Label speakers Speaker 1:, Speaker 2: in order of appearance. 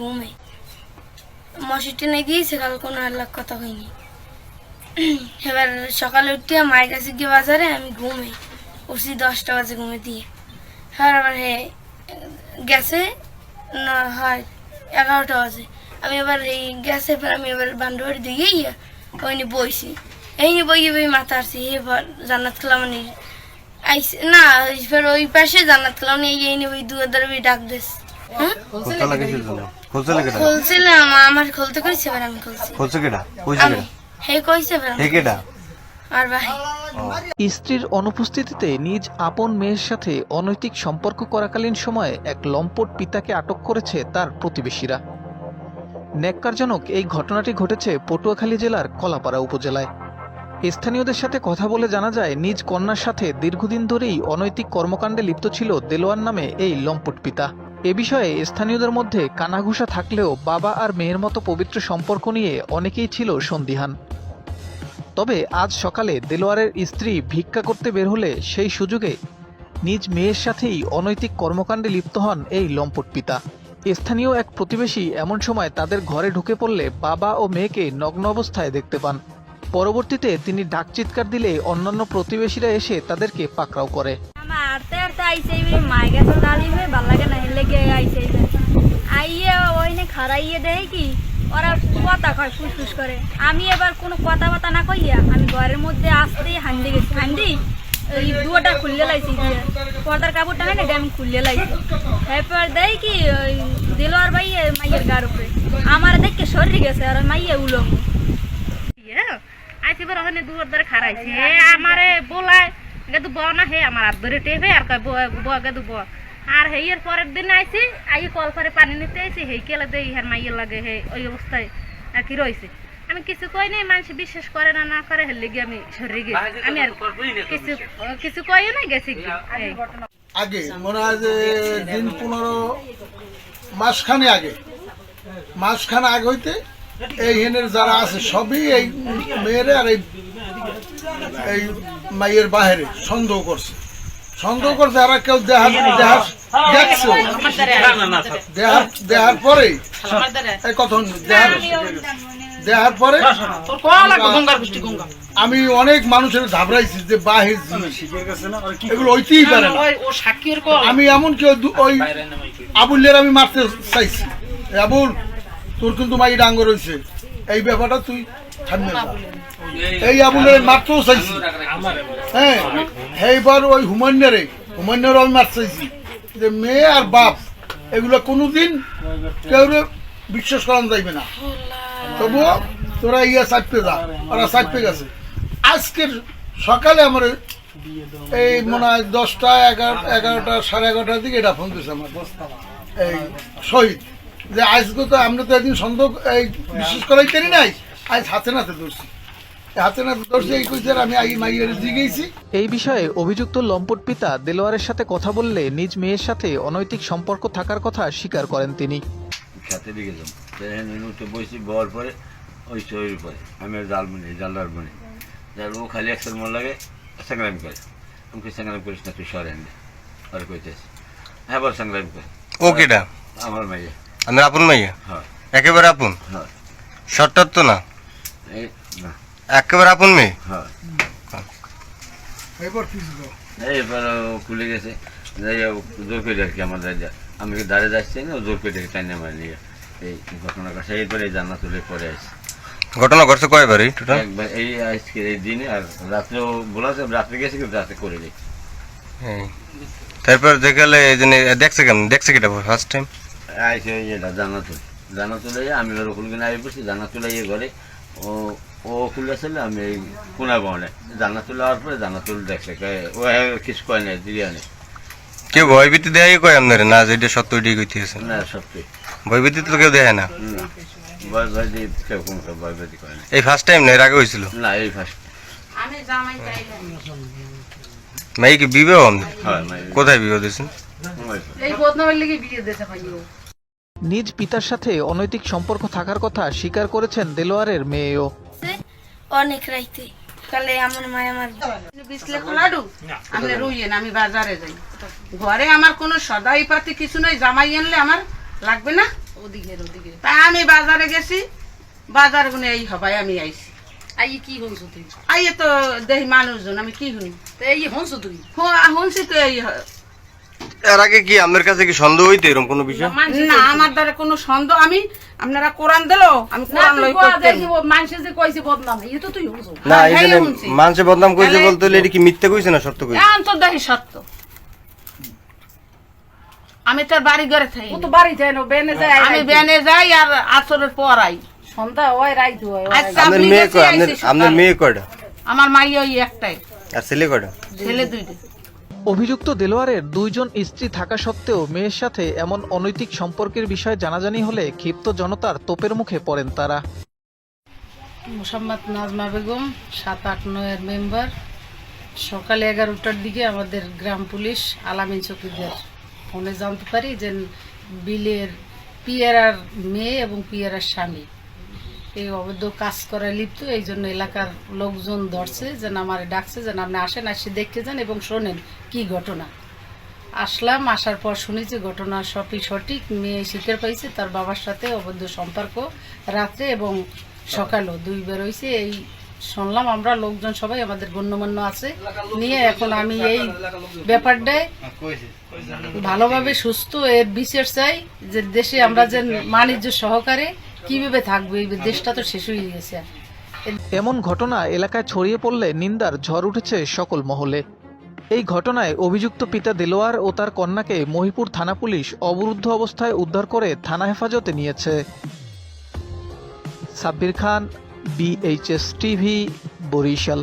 Speaker 1: ঘুমে। মশি টেনে গিয়েছে কাল কোনো আল্লাহ কথা হয়নি। এবার সকালে উঠতে মায়ের কাছে গিয়ে বাজারে আমি ঘুমে উঠছি, দশটা বাজে ঘুমে দিয়ে। এবার আবার হে, গেছে, না হয় এগারোটা বাজে। আমি এবার এই গ্যাসে এবার আমি এবার গিয়ে ওই নিয়ে বইছি। এই নিয়ে বই বই মাথা আসছি এবার জান্নাত কালামানি আইসে না, এবার ওই পাশে জান্নাত কালামানি এই নিয়ে ওই দুয়ার দ্বারা ডাক দিস হ্যাঁ?
Speaker 2: খুলতে লাগে সেজন্য খুলতে লাগে কেটা
Speaker 1: খুলছিলাম আমার খুলতে কইছে এবার আমি খুলছি।
Speaker 2: খুলছে কেটা কইছে
Speaker 1: আমি হে কইছে এবার
Speaker 2: হে কেটা
Speaker 1: আর ভাই।
Speaker 3: স্ত্রীর অনুপস্থিতিতে নিজ আপন মেয়ের সাথে অনৈতিক সম্পর্ক করাকালীন সময়ে এক লম্পট পিতাকে আটক করেছে তার প্রতিবেশীরা। ন্যাক্কারজনক এই ঘটনাটি ঘটেছে পটুয়াখালী জেলার কলাপাড়া উপজেলায়। স্থানীয়দের সাথে কথা বলে জানা যায় নিজ কন্যার সাথে দীর্ঘদিন ধরেই অনৈতিক কর্মকাণ্ডে লিপ্ত ছিল দেলোয়ার নামে এই লম্পট পিতা। এ বিষয়ে স্থানীয়দের মধ্যে কানাঘুষা থাকলেও বাবা আর মেয়ের মতো পবিত্র সম্পর্ক নিয়ে অনেকেই ছিল সন্দিহান। তবে আজ সকালে দেলোয়ারের স্ত্রী ভিক্ষা করতে বের হলে সেই সুযোগে নিজ মেয়ের সাথেই অনৈতিক কর্মকাণ্ডে লিপ্ত হন এই লম্পট পিতা। স্থানীয় এক প্রতিবেশী এমন সময় তাদের ঘরে ঢুকে পড়লে বাবা ও মেয়েকে নগ্ন অবস্থায় দেখতে পান। পরবর্তীতে তিনি ডাক চিৎকার দিলে অন্যান্য প্রতিবেশীরা এসে তাদেরকে পাকড়াও করে।
Speaker 4: আমি এবার কোনো কথা বাতা না কইয়া আমি ঘরের মধ্যে আসতেই হান্ডি গেছি। হান্ডি ওই দুয়াটা খুললে লাইছি পর্দার কাপড়টা হয় না আমি খুললে লাইছি। এরপর দেয় কি, ওই দিলোয়ার ভাই মাইয়ের গার উপরে। আমার দেখে সরি গেছে আর মাইয়ে উলঙ্গ।
Speaker 5: আইসি বড় হনে দুয়ার ধরে খারাইছে আমারে বলায় গেদু ব না হে আমার হাত ধরে টেপে আর কয় ব গেদু ব আর হে এর পরের দিন আইছি আই কল করে পানি নিতে আইছি হে কেলে দেই ইহার মাইয়ের লাগে হে ওই অবস্থায় আর কি রয়েছে আমি কিছু কই নাই মানুষ বিশ্বাস করে না না করে হেলে গিয়ে আমি সরে গেছি। আমি আর কিছু কিছু কই না গেছি কি? এই।
Speaker 6: আগে মনে হয় যে দিন পনেরো মাসখানে আগে। মাসখানে আগে হইতে এই হেনের যারা আছে সবই এই মেয়েরে আর এই এই মাইয়ের বাহিরে সন্দেহ করছে সন্দেহ করছে আর কেউ দেহার দেহার দেখছে দেহার দেহার পরে এই কথন দেহার দেহার পরে আমি অনেক মানুষের ঘাবড়াইছি যে বাহির জিনিস এগুলো হইতেই পারে আমি এমন কেউ ওই আবুলের আমি মারতে চাইছি আবুল তোর কিন্তু মাই ডাঙ্গ রয়েছে এই ব্যাপারটা তুই এই আবুলের মারতেও চাইছি। হ্যাঁ এইবার ওই হুমান্যারে হুমান্যার আমি মারতে চাইছি যে মেয়ে আর বাপ এগুলো কোনোদিন কেউ বিশ্বাস করানো যাইবে না। তবুও তোরা ইয়া চাপতে যা ওরা চাপতে গেছে। আজকের সকালে আমার এই মনে হয় দশটা এগারো এগারোটা সাড়ে এগারোটার দিকে এটা ফোন দিয়েছে আমার। এই শহীদ। যে আজকে তো আমরা তো একদিন সন্দেহ এই বিশ্বাস করাই পারি নাই। আজ হাতে নাতে ধরছি। এই
Speaker 3: বিষয়ে অভিযুক্ত লম্পট পিতা দেলোয়ারের সাথে কথা বললে নিজ মেয়ের সাথে অনৈতিক সম্পর্ক থাকার কথা স্বীকার করেন তিনি।
Speaker 7: পরে ওই পরে। আমি জাল বুনি জালদার বুনি। যার ও খালি মন লাগে সংগ্রাম করে। সংগ্রাম করিস না তুই সরেন আর কইতেছি হ্যাঁ বল সংগ্রাম করে।
Speaker 2: ও কেটা
Speaker 7: আমার মাইয়া।
Speaker 2: আমি আপন মাইয়া?
Speaker 7: হ্যাঁ।
Speaker 2: একেবারে আপন?
Speaker 7: হ্যাঁ।
Speaker 2: তো না? একেবারে আপন মেয়ে?
Speaker 7: হ্যাঁ।
Speaker 6: এবার
Speaker 7: এইবার খুলে গেছে। জোর করে আর কি আমার দাদা। আমি কি দাঁড়িয়ে যাচ্ছি না জোর করে টাইনে মারি নিয়ে। এই ঘটনা কাছে এরপরে এই জান্নাত তুলে পরে আসছে
Speaker 2: ঘটনা ঘটছে কয়বারই টোটাল
Speaker 7: একবার এই আজকে এই দিনে আর রাত্রেও বলেছে রাত্রে গেছে কিন্তু রাতে করে দিই
Speaker 2: তারপর দেখালে এই জন্য দেখছে কেমন? দেখছে কেটা ফার্স্ট টাইম
Speaker 7: আইসে এটা জানা তুলে। জানা তুলে আমি ওর ওখানে কিনে আগে পড়ছি জানা তুলে ঘরে। ও ও খুলে আসলে আমি এই কোনা বনে জানা তুলে হওয়ার পরে জানা তুলে দেখছে কয়, ও কিছু কয় নাই দিয়ে আনে।
Speaker 2: কেউ ভয়ভীতি দেয় কয় আপনার? না যেটা সত্য ওইটাই কইতেছে।
Speaker 7: না সত্যি।
Speaker 2: ভয়ভীতি তো কেউ দেয় না। এই ফার্স্ট টাইম না এর আগে হয়েছিল?
Speaker 7: না এই ফার্স্ট
Speaker 2: মাই কি বিবাহ?
Speaker 7: হয় মানে
Speaker 2: কোথায় বিবাহ দিয়েছেন?
Speaker 3: নিজ পিতার সাথে অনৈতিক সম্পর্ক থাকার কথা স্বীকার করেছেন দেলোয়ারের মেয়েও।
Speaker 1: অনেক রাইতে। কালে আমার মায় আমার
Speaker 8: খোলাডু? আপনি রুইয়েন আমি বাজারে যাই। ঘরে আমার কোনো সদাই পাতি কিছু নাই জামাই আনলে আমার লাগবে না? ওদিকে ওদিকে তা আমি বাজারে গেছি বাজার গুনে এই হবাই আমি আইছি।
Speaker 9: আই কি হনছো তুই?
Speaker 8: আইয়ে তো দেখি মানুষজন আমি কি শুনি?
Speaker 9: তো এই হনছো তুই?
Speaker 8: শুনছি তো এই
Speaker 2: এর আগে কি আপনার কাছে কি সন্দেহ হইতো এরকম কোনো বিষয়?
Speaker 8: না আমার দ্বারা কোনো সন্দেহ। আমি আপনারা কোরআন দিল আমি কোরআন লই করতে
Speaker 9: মানুষে যে কইছে বদনাম এই তো তুই
Speaker 2: না এই
Speaker 8: হ্যাঁ, শুনছি।
Speaker 2: মানুষে বদনাম কইছে বলতে হলে এটা কি মিথ্যে কইছে না সত্য কইছে?
Speaker 8: এখন তো দেখি সত্য। আমি তার বাড়ি ঘরে থাকি
Speaker 9: ও তো বাড়ি যায় না বেনে যায়
Speaker 8: আমি বেনে যাই আর আসরের পর আই।
Speaker 9: সন্ধ্যা হয় রাইত হয়
Speaker 2: আপনার মেয়ে কয়? আপনার। মেয়ে কয়টা?
Speaker 8: আমার মাই ওই একটাই।
Speaker 2: আর ছেলে কয়টা?
Speaker 8: ছেলে দুইটা।
Speaker 3: অভিযুক্ত দেলোয়ারের দুইজন স্ত্রী থাকা সত্ত্বেও মেয়ের সাথে এমন অনৈতিক সম্পর্কের বিষয়ে জানাজানি হলে ক্ষিপ্ত জনতার তোপের মুখে পড়েন তারা।
Speaker 9: মোসাম্মদ নাজমা বেগম, সাত আট নয়ের মেম্বার। সকালে এগারোটার দিকে আমাদের গ্রাম পুলিশ আলামিন চকিদের ফোনে জানতে পারি যে বিলের পিয়ারার মেয়ে এবং পিয়ারার স্বামী। এই অবৈধ কাজ করায় লিপ্ত, এই জন্য এলাকার লোকজন ধরছে, যেন আমার ডাকছে, যেন আপনি আসেন, আসে দেখতে যান এবং শোনেন কি ঘটনা। আসলাম, আসার পর শুনি যে ঘটনা সবই সঠিক, মেয়ে স্বীকার পাইছে, তার বাবার সাথে অবৈধ সম্পর্ক। রাত্রে এবং সকালেও দুইবার হয়েছে এই শুনলাম আমরা লোকজন সবাই আমাদের গণ্যমান্য আছে। নিয়ে এখন আমি এই ব্যাপারটায় ভালোভাবে সুস্থ এর বিচার চাই, যে দেশে আমরা যে বাণিজ্য সহকারে কীভাবে থাকবে? এই দেশটা তো শেষ হয়ে গেছে
Speaker 3: এমন ঘটনা এলাকায় ছড়িয়ে পড়লে নিন্দার ঝড় উঠেছে সকল মহলে। এই ঘটনায় অভিযুক্ত পিতা দেলোয়ার ও তার কন্যাকে মহিপুর থানা পুলিশ অবরুদ্ধ অবস্থায় উদ্ধার করে থানা হেফাজতে নিয়েছে। Sabbir Khan BHS TV Barishal.